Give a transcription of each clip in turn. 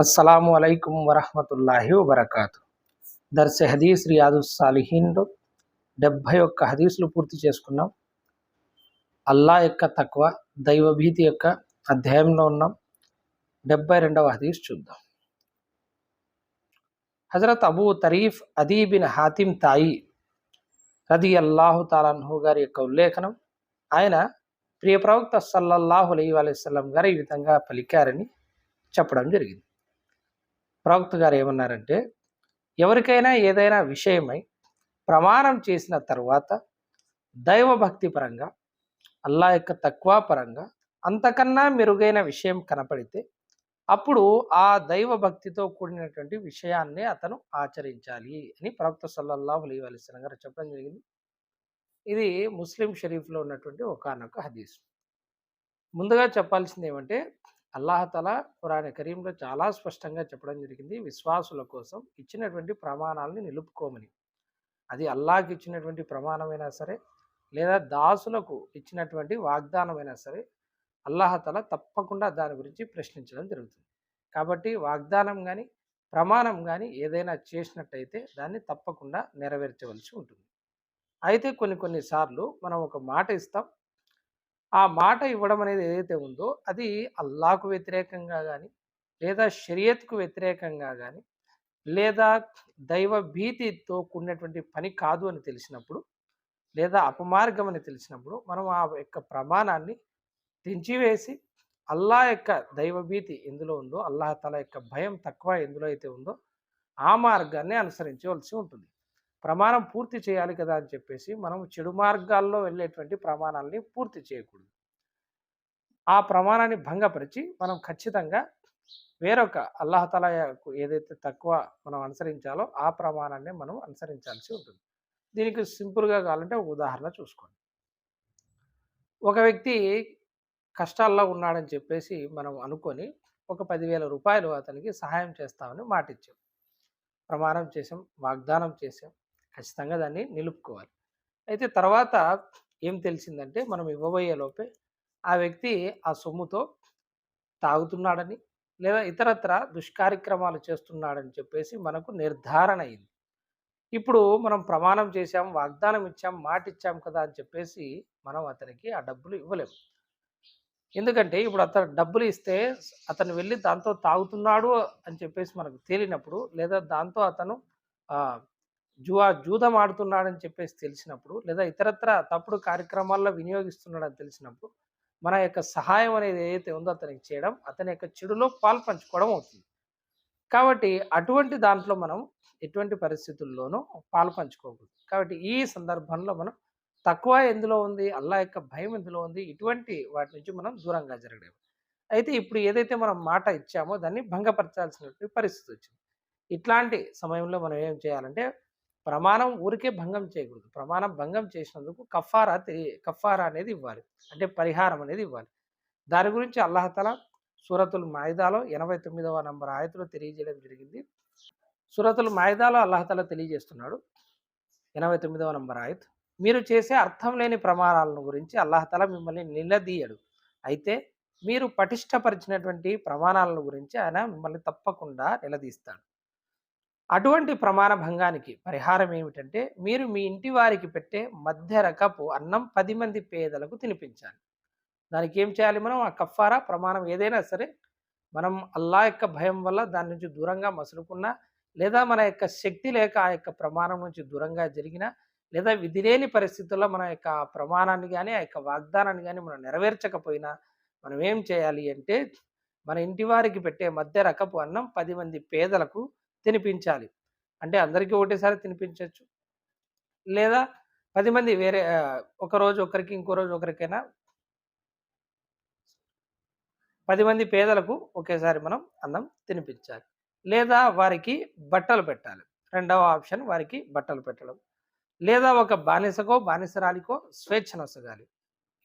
అస్సలాము అలైకుం వరహమతుల్లాహి వబర్కాతు. దర్శ హదీస్ రియాదు సాలిహీన్లో డెబ్భై ఒక్క హదీసులు పూర్తి చేసుకున్నాం. అల్లా యొక్క తక్కువ దైవభీతి యొక్క అధ్యాయంలో ఉన్నాం. డెబ్బై రెండవ హదీస్ చూద్దాం. హజరత్ అబూ తరీఫ్ అదీబిన్ హాతిం తాయి రది అల్లాహు తాలాన్హు గారి యొక్క ఉల్లేఖనం. ఆయన ప్రియ ప్రవక్త సల్లల్లాహు అలీ అలైవల్లం గారు ఈ విధంగా పలికారని చెప్పడం జరిగింది. ప్రవక్త గారు ఏమన్నారంటే ఎవరికైనా ఏదైనా విషయమై ప్రమాణం చేసిన తర్వాత దైవభక్తి పరంగా అల్లా యొక్క తక్కువ పరంగా అంతకన్నా మెరుగైన విషయం కనపడితే అప్పుడు ఆ దైవ భక్తితో కూడినటువంటి విషయాన్ని అతను ఆచరించాలి అని ప్రవక్త సల్లల్లాహు అలీ అలిస్లం గారు చెప్పడం జరిగింది. ఇది ముస్లిం షరీఫ్లో ఉన్నటువంటి ఒకనొక హదీస్. ముందుగా చెప్పాల్సింది ఏమంటే అల్లాహతల ఖురాన్ కరీంలో చాలా స్పష్టంగా చెప్పడం జరిగింది. విశ్వాసుల కోసం ఇచ్చినటువంటి ప్రమాణాలని నిలుపుకోమని. అది అల్లాహకి ఇచ్చినటువంటి ప్రమాణమైనా సరే లేదా దాసులకు ఇచ్చినటువంటి వాగ్దానమైనా సరే అల్లాహతల తప్పకుండా దాని గురించి ప్రశ్నించడం జరుగుతుంది. కాబట్టి వాగ్దానం కానీ ప్రమాణం కానీ ఏదైనా చేసినట్టయితే దాన్ని తప్పకుండా నెరవేర్చవలసి ఉంటుంది. అయితే కొన్ని కొన్నిసార్లు మనం ఒక మాట ఇస్తాం ఆ మాట ఇవ్వడం అనేది ఏదైతే ఉందో అది అల్లాకు వ్యతిరేకంగా కానీ లేదా షరియత్కు వ్యతిరేకంగా కానీ లేదా దైవ భీతితో కూడినటువంటి పని కాదు అని తెలిసినప్పుడు లేదా అపమార్గం అని తెలిసినప్పుడు మనం ఆ యొక్క ప్రమాణాన్ని తెంచివేసి అల్లా యొక్క దైవభీతి ఎందులో ఉందో అల్లాహ్ తల యొక్క భయం తక్కువ ఎందులో అయితే ఉందో ఆ మార్గాన్ని అనుసరించవలసి ఉంటుంది. ప్రమాణం పూర్తి చేయాలి కదా అని చెప్పేసి మనం చెడు మార్గాల్లో వెళ్ళేటువంటి ప్రమాణాలని పూర్తి చేయకూడదు. ఆ ప్రమాణాన్ని భంగపరిచి మనం ఖచ్చితంగా వేరొక అల్లాహతల ఏదైతే తక్కువ మనం అనుసరించాలో ఆ ప్రమాణాన్ని మనం అనుసరించాల్సి ఉంటుంది. దీనికి సింపుల్గా కావాలంటే ఒక ఉదాహరణ చూసుకోండి. ఒక వ్యక్తి కష్టాల్లో ఉన్నాడని చెప్పేసి మనం అనుకొని ఒక పదివేల రూపాయలు అతనికి సహాయం చేస్తామని మాటిచ్చాం. ప్రమాణం చేసాం వాగ్దానం చేసాం. ఖచ్చితంగా దాన్ని నిలుపుకోవాలి. అయితే తర్వాత ఏం తెలిసిందంటే మనం ఇవ్వబోయే లోపే ఆ వ్యక్తి ఆ సొమ్ముతో తాగుతున్నాడని లేదా ఇతరత్ర దుష్కార్యక్రమాలు చేస్తున్నాడని చెప్పేసి మనకు నిర్ధారణ అయింది. ఇప్పుడు మనం ప్రమాణం చేశాం వాగ్దానం ఇచ్చాం మాట ఇచ్చాం కదా అని చెప్పేసి మనం అతనికి ఆ డబ్బులు ఇవ్వలేము. ఎందుకంటే ఇప్పుడు అతను డబ్బులు ఇస్తే అతను వెళ్ళి దాంతో తాగుతున్నాడు అని చెప్పేసి మనకు తేలినప్పుడు లేదా దాంతో అతను జువా జూదం ఆడుతున్నాడని చెప్పేసి తెలిసినప్పుడు లేదా ఇతరత్ర తప్పుడు కార్యక్రమాల్లో వినియోగిస్తున్నాడని తెలిసినప్పుడు మన యొక్క సహాయం అనేది ఏదైతే ఉందో అతనికి చేయడం అతని యొక్క చెడులో పాలు పంచుకోవడం అవుతుంది. కాబట్టి అటువంటి దాంట్లో మనం ఎటువంటి పరిస్థితుల్లోనూ పాల్పంచుకోకూడదు కాబట్టి ఈ సందర్భంలో మనం తక్కువ ఎందులో ఉంది అల్లా యొక్క భయం ఎందులో ఉంది ఇటువంటి వాటి నుంచి మనం దూరంగా జరగలేము. అయితే ఇప్పుడు ఏదైతే మనం మాట ఇచ్చామో దాన్ని భంగపరచాల్సినటువంటి పరిస్థితి వచ్చింది. ఇట్లాంటి సమయంలో మనం ఏం చేయాలంటే ప్రమాణం ఊరికే భంగం చేయకూడదు. ప్రమాణం భంగం చేసినందుకు కఫారా కఫారా అనేది ఇవ్వాలి. అంటే పరిహారం అనేది ఇవ్వాలి. దాని గురించి అల్లహతల సూరతుల్ మాయిదాలో ఎనభై తొమ్మిదవ నంబర్ ఆయతలో తెలియజేయడం జరిగింది. సూరతుల్ మాయిదాలో అల్లహతల తెలియజేస్తున్నాడు. ఎనభై తొమ్మిదవ నంబర్ ఆయత్. మీరు చేసే అర్థం లేని ప్రమాణాలను గురించి అల్లహతల మిమ్మల్ని నిలదీయడు. అయితే మీరు పటిష్టపరిచినటువంటి ప్రమాణాలను గురించి ఆయన మిమ్మల్ని తప్పకుండా నిలదీస్తాడు. అటువంటి ప్రమాణ భంగానికి పరిహారం ఏమిటంటే మీరు మీ ఇంటి వారికి పెట్టే మధ్య రకపు అన్నం పది మంది పేదలకు తినిపించాలి. దానికి ఏం చేయాలి మనం? ఆ కఫారా ప్రమాణం ఏదైనా సరే మనం అల్లా యొక్క భయం వల్ల దాని నుంచి దూరంగా మసులుకున్నా లేదా మన యొక్క శక్తి లేక ఆ యొక్క ప్రమాణం నుంచి దూరంగా జరిగిన లేదా విధిలేని పరిస్థితుల్లో మన యొక్క ప్రమాణాన్ని కానీ ఆ యొక్క వాగ్దానాన్ని కానీ మనం నెరవేర్చకపోయినా మనం ఏం చేయాలి అంటే మన ఇంటి వారికి పెట్టే మధ్య రకపు అన్నం పది మంది పేదలకు తినిపించాలి. అంటే అందరికీ ఒకటేసారి తినిపించవచ్చు లేదా పది మంది వేరే ఒక రోజు ఒకరికి ఇంకో రోజు ఒకరికైనా పది మంది పేదలకు ఒకేసారి మనం అన్నం తినిపించాలి. లేదా వారికి బట్టలు పెట్టాలి. రెండవ ఆప్షన్ వారికి బట్టలు పెట్టడం. లేదా ఒక బానిసకో బానిసరాలికో స్వేచ్ఛనొసగాలి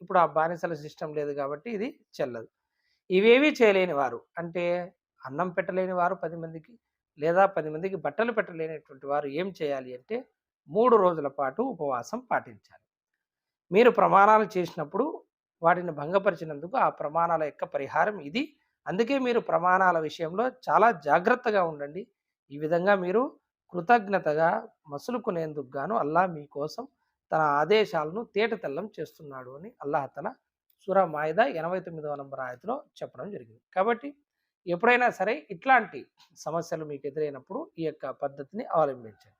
ఇప్పుడు ఆ బానిసల సిస్టమ్ లేదు కాబట్టి ఇది చెల్లదు. ఇవేవి చేయలేని వారు. అంటే అన్నం పెట్టలేని వారు పది మందికి లేదా పది మందికి బట్టలు పెట్టలేనటువంటి వారు ఏం చేయాలి అంటే మూడు రోజుల పాటు ఉపవాసం పాటించాలి. మీరు ప్రమాణాలు చేసినప్పుడు వాటిని భంగపరిచినందుకు ఆ ప్రమాణాల యొక్క పరిహారం ఇది. అందుకే మీరు ప్రమాణాల విషయంలో చాలా జాగ్రత్తగా ఉండండి. ఈ విధంగా మీరు కృతజ్ఞతగా మసులుకునేందుకు గాను అల్లా మీకోసం తన ఆదేశాలను తేటతెల్లం చేస్తున్నాడు అని అల్లాహతల సూరా మాయిదా ఎనభై తొమ్మిదవ నంబర్ ఆయతలో చెప్పడం జరిగింది. కాబట్టి ఎప్పుడైనా సరే ఇట్లాంటి సమస్యలు మీకు ఎదురైనప్పుడు ఈ యొక్క పద్ధతిని అవలంబించండి.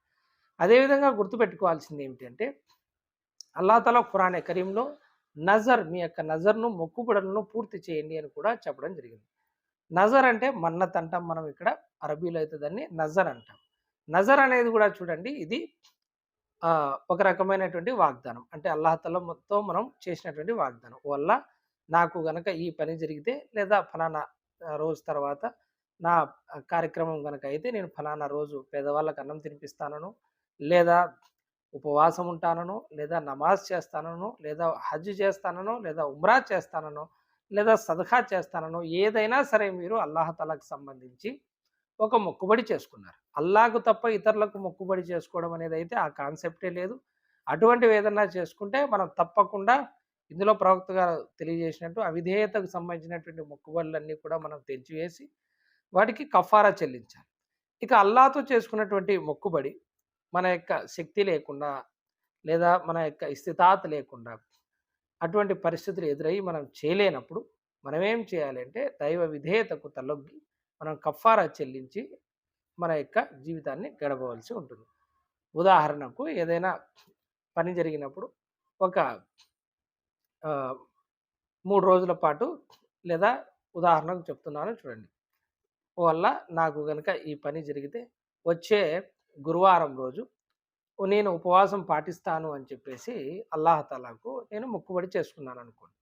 అదేవిధంగా గుర్తుపెట్టుకోవాల్సింది ఏమిటంటే అల్లాతల ఖురానే కరీంలో నజర్ మీ యొక్క నజర్ను మొక్కుబడులను పూర్తి చేయండి అని కూడా చెప్పడం జరిగింది. నజర్ అంటే మన్నత్ అంటాం మనం ఇక్కడ అరబీలో అయితే దాన్ని నజర్ అంటాం. నజర్ అనేది కూడా చూడండి ఇది ఒక రకమైనటువంటి వాగ్దానం. అంటే అల్లాహతల మొత్తం మనం చేసినటువంటి వాగ్దానం. వల్ల నాకు గనక ఈ పని జరిగితే లేదా ఫలానా రోజు తర్వాత నా కార్యక్రమం కనుక అయితే నేను ఫలానా రోజు పేదవాళ్ళకి అన్నం తినిపిస్తానను లేదా ఉపవాసం ఉంటానను లేదా నమాజ్ చేస్తానను లేదా హజ్ చేస్తానను లేదా ఉమ్రా చేస్తానను లేదా సదఖా చేస్తానను ఏదైనా సరే మీరు అల్లాహతలకు సంబంధించి ఒక మొక్కుబడి చేసుకున్నారు. అల్లాకు తప్ప ఇతరులకు మొక్కుబడి చేసుకోవడం అనేది అయితే ఆ కాన్సెప్టే లేదు. అటువంటివి ఏదన్నా చేసుకుంటే మనం తప్పకుండా ఇందులో ప్రవక్త గారు తెలియజేసినట్టు అవిధేయతకు సంబంధించినటువంటి మొక్కుబళ్ళన్నీ కూడా మనం తెంచివేసి వాటికి కఫారా చెల్లించాలి. ఇక అల్లాతో చేసుకున్నటువంటి మొక్కుబడి మన యొక్క శక్తి లేకుండా లేదా మన యొక్క ఇస్థితాత్ లేకుండా అటువంటి పరిస్థితులు ఎదురయ్యి మనం చేయలేనప్పుడు మనం ఏం చేయాలి అంటే దైవ విధేయతకు తలొగ్గి మనం కఫారా చెల్లించి మన యొక్క జీవితాన్ని గడపవలసి ఉంటుంది. ఉదాహరణకు ఏదైనా పని జరిగినప్పుడు ఒక మూడు రోజుల పాటు లేదా ఉదాహరణకు చెప్తున్నాను చూడండి. వల్ల నాకు కనుక ఈ పని జరిగితే వచ్చే గురువారం రోజు నేను ఉపవాసం పాటిస్తాను అని చెప్పేసి అల్లాహతాలాకు నేను మొక్కుబడి చేసుకున్నాను అనుకోండి.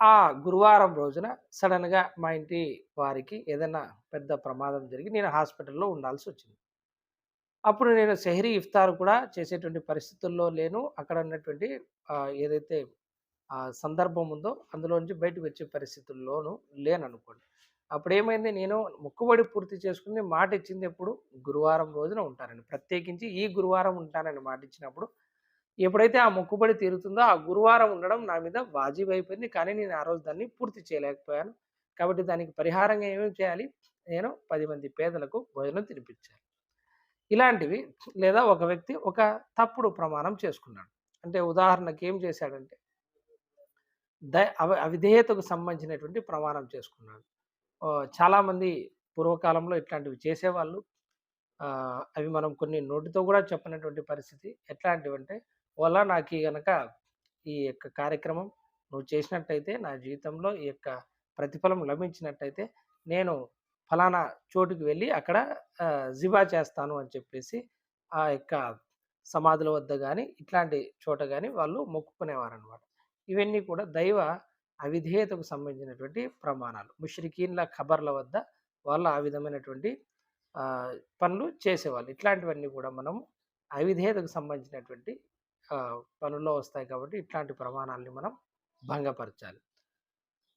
ఆ గురువారం రోజున సడన్గా మా ఇంటి వారికి ఏదైనా పెద్ద ప్రమాదం జరిగి నేను హాస్పిటల్లో ఉండాల్సి వచ్చింది. అప్పుడు నేను సెహరీ ఇఫ్తార్ కూడా చేసేటువంటి పరిస్థితుల్లో లేను. అక్కడ ఉన్నటువంటి ఏదైతే సందర్భం ఉందో అందులో నుంచి బయటకు వచ్చే పరిస్థితుల్లోనూ లేననుకోండి. అప్పుడు ఏమైంది? నేను మొక్కుబడి పూర్తి చేసుకుని మాట ఇచ్చింది ఎప్పుడు? గురువారం రోజున ఉంటానని ప్రత్యేకించి ఈ గురువారం ఉంటానని మాట ఇచ్చినప్పుడు ఎప్పుడైతే ఆ మొక్కుబడి తీరుతుందో ఆ గురువారం ఉండడం నా మీద వాజీబ్ అయిపోయింది. కానీ నేను ఆ రోజు దాన్ని పూర్తి చేయలేకపోయాను. కాబట్టి దానికి పరిహారంగా ఏమేమి చేయాలి? నేను పది మంది పేదలకు భోజనం తినిపించాలి. ఇలాంటివి లేదా ఒక వ్యక్తి ఒక తప్పుడు ప్రమాణం చేసుకున్నాడు. అంటే ఉదాహరణకి ఏం చేశాడంటే ద అవిధేయతకు సంబంధించినటువంటి ప్రమాణం చేసుకున్నాడు. చాలామంది పూర్వకాలంలో ఇట్లాంటివి చేసేవాళ్ళు. అవి మనం కొన్ని నోటితో కూడా చెప్పినటువంటి పరిస్థితి ఎట్లాంటివి అంటే వల్ల నాకు ఈ గనక ఈ యొక్క కార్యక్రమం నువ్వు చేసినట్టయితే నా జీవితంలో ఈ యొక్క ప్రతిఫలం లభించినట్టయితే నేను ఫలానా చోటుకి వెళ్ళి అక్కడ జిబా చేస్తాను అని చెప్పేసి ఆ యొక్క సమాధుల వద్ద కానీ ఇట్లాంటి చోట కానీ వాళ్ళు మొక్కుకునేవారు అనమాట ఇవన్నీ కూడా దైవ అవిధేయతకు సంబంధించినటువంటి ప్రమాణాలు. ముష్రికీన్ల ఖబర్ల వద్ద వాళ్ళు ఆ విధమైనటువంటి పనులు చేసేవాళ్ళు. ఇట్లాంటివన్నీ కూడా మనం అవిధేయతకు సంబంధించినటువంటి పనుల్లో వస్తాయి కాబట్టి ఇట్లాంటి ప్రమాణాలని మనం భంగపరచాలి.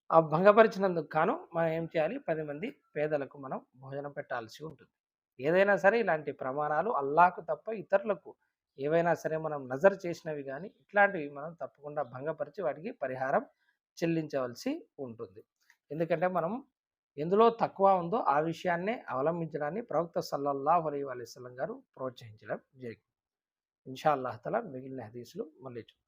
ఆ భంగపరిచినందుకు కాను మనం ఏం చేయాలి? పది మంది పేదలకు మనం భోజనం పెట్టాల్సి ఉంటుంది. ఏదైనా సరే ఇలాంటి ప్రమాణాలు అల్లాకు తప్ప ఇతరులకు ఏవైనా సరే మనం నజర్ చేసినవి కానీ ఇట్లాంటివి మనం తప్పకుండా భంగపరిచి వాటికి పరిహారం చెల్లించవలసి ఉంటుంది. ఎందుకంటే మనం ఎందులో తక్కువ ఉందో ఆ విషయాన్నే అవలంబించడాన్ని ప్రవక్త సల్లల్లాహు అలీ అలైస్లం గారు ప్రోత్సహించడం జరిగింది. ఇన్షా అల్లాహతల మిగిలిన హదీసులు మళ్ళీ చూద్దాం